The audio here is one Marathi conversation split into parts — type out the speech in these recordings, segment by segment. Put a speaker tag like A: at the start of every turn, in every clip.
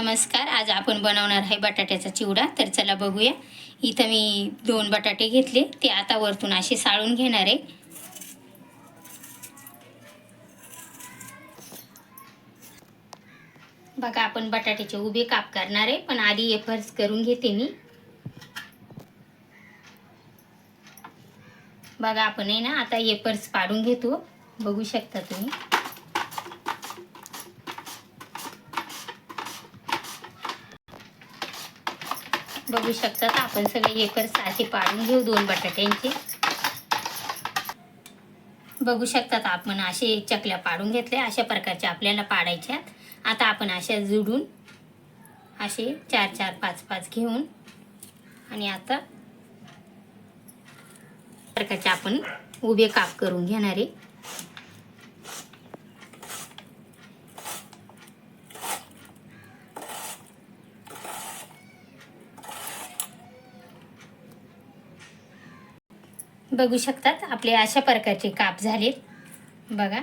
A: नमस्कार आज आपण बनवणार आहे बटाट्याचा चिवडा. तर चला बघूया. इथं मी दोन बटाटे घेतले. ते आता वरतून असे साळून घेणार आहे. बघा आपण बटाट्याचे उभे काप करणार आहे. पण आधी एफर्स करून घेते मी. बघा आपण आहे ना आता एपर्स पाडून घेतो. बघू शकता तुम्ही. बघू शकतात. आपण सगळे एकर असे पाडून घेऊ दोन बटाट्यांचे. बघू शकतात आपण असे चकल्या पाडून घेतल्या अशा प्रकारच्या आपल्याला पाडायच्या आता आपण अशा जुडून असे चार चार पाच पाच घेऊन आणि आता प्रकारचे आपण उभे काप करून घेणारे. बघू शकतात. आपले अशा प्रकारचे काप झालेत. बघा.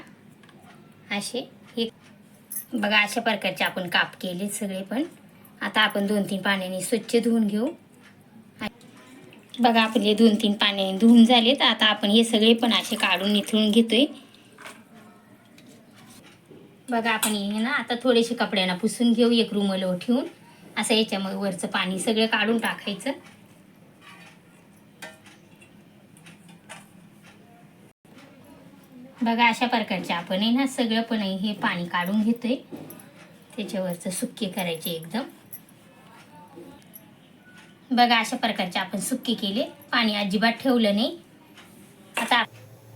A: असे. हे बघा अशा प्रकारचे आपण काप केले सगळे पण. आता आपण दोन तीन पाण्याने स्वच्छ धुवून घेऊ. बघा आपले दोन तीन पाण्याने धुवून झालेत. आता आपण हे सगळे पण असे काढून निथळून घेतोय. बघा आपण हे ना आता थोडेसे कपड्यांना पुसून घेऊ. एक रुमाल ठेवून. असं याच्यामध्ये वरचं पाणी सगळं काढून टाकायचं. बघा अशा प्रकारचे आपण आहे ना सगळं पण हे पाणी काढून घेतोय. त्याच्यावरचं सुक्के करायचे एकदम. बघा अशा प्रकारचे आपण सुक्के केले. पाणी अजिबात ठेवलं नाही. आता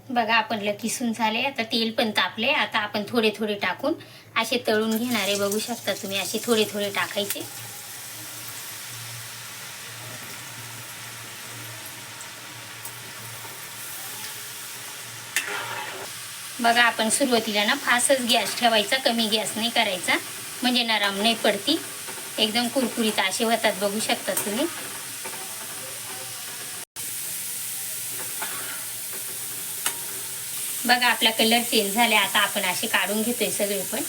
A: बघा आपण किसून झाले. आता तेल पण तापले आता आपण थोडे थोडे टाकून असे तळून घेणारे बघू शकता तुम्ही असे थोडे थोडे टाकायचे. बघा आपण सुरुवातीला ना फासच गॅस ठेवायचा कमी गॅस नाही करायचा. म्हणजे नराम नाही पडती. एकदम कुरकुरीत असे होतात बघू शकता तुम्ही. बघा आपला कलर चेंज झाले आता आपण असे काढून घेतोय सगळे पण.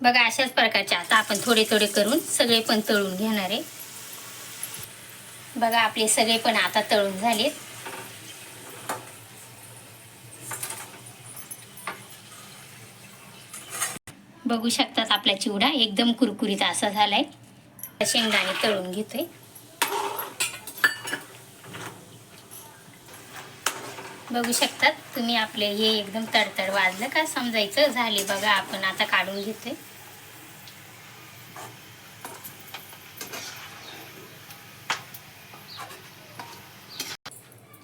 A: बघा अशाच प्रकारचे आता आपण थोडे थोडे करून सगळे पण तळून घेणार आहे. बघा आपले सगळे पण आता तळून झालेत. बघू शकतात आपला चिवडा एकदम कुरकुरीत असा झालाय. शेंगदाणे तळून घेतोय. बघू शकतात तुम्ही आपले हे एकदम तडतड वाजलं का? समजायचं? झाले बघा आपण आता काढून घेतोय.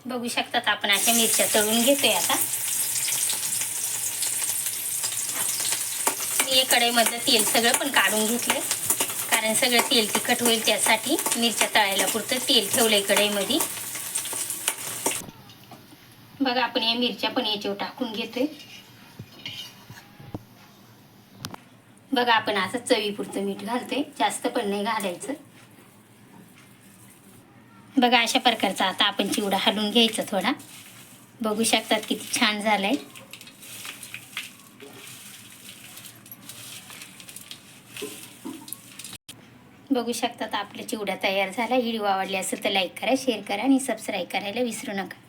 A: बघू शकतात आपण अशा मिरच्या तळून घेतोय आता. मी कढईमधलं तेल सगळं पण काढून घेतलंय. कारण सगळं तेल तिखट होईल त्यासाठी मिरच्या तळायला पुरतं तेल ठेवलंय कढईमध्ये. बघा आपण या मिरच्या पण याच्यावर टाकून घेतोय. बघा आपण असं चवीपुरतं मीठ घालतोय. जास्त पण नाही घालायचं. बघा अशा प्रकारचा आता आपण चिवडा हलवून घ्यायचा थोडा. बघू शकतात किती छान झालाय. बघू शकतात आपला चिवडा तयार झाला. व्हिडिओ आवडले असेल तर लाईक करा शेअर करा आणि सबस्क्राईब करायला विसरू नका.